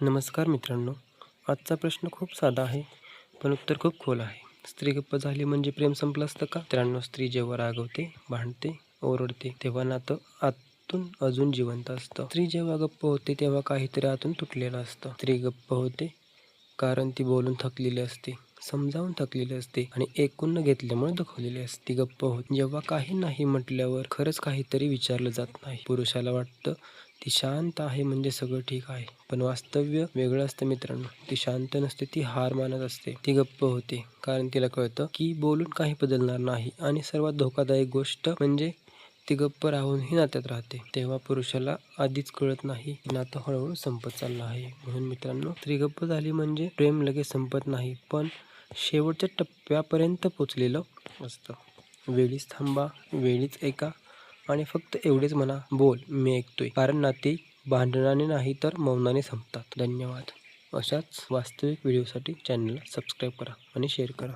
नमस्कार मित्रांनो. आजचा प्रश्न खूप साधा आहे पण उत्तर खूप खोल आहे. स्त्री गप्प झाली म्हणजे प्रेम संपलं असतं का? मित्रांनो स्त्री जेव्हा रागवते भांडते ओरडते तेव्हा नातं आतून अजून जिवंत असतं. स्त्री जेव्हा गप्प होते तेव्हा काहीतरी आतून तुटलेलं असतं. स्त्री गप्प होते कारण ती बोलून थकलेली असते. समजावून थकलेली असते आणि ऐकून न घेतल्यामुळे दुखवलेली असते. ती गप्प होत जेव्हा काही नाही म्हटल्यावर खरंच काहीतरी विचारलं जात नाही. पुरुषाला वाटतं ती शांत आहे म्हणजे सगळं ठीक आहे. पण वास्तव्य वेगळं असतं मित्रांनो. ती शांत नसते ती हार मानत असते. ती गप्प होते. कारण तिला कळतं की बोलून काही बदलणार नाही. आणि सर्वात धोकादायक गोष्ट म्हणजे ती गप्प राहूनही नात्यात राहते. तेव्हा पुरुषाला आधीच कळत नाही नातं हळूहळू संपत चाललं आहे. म्हणून मित्रांनो स्त्री गप्प झाली म्हणजे प्रेम लगेच संपत नाही. पण शेवटच्या टप्प्यापर्यंत पोचलेलं असतं. वेळीच थांबा वेळीच ऐका आणि फक्त एवढेच म्हणा बोल मी ऐकतोय. कारण नाती भांडणाने नाही तर मौनाने संपतात. धन्यवाद. अशाच वास्तविक व्हिडिओसाठी चॅनलला सबस्क्राईब करा आणि शेअर करा.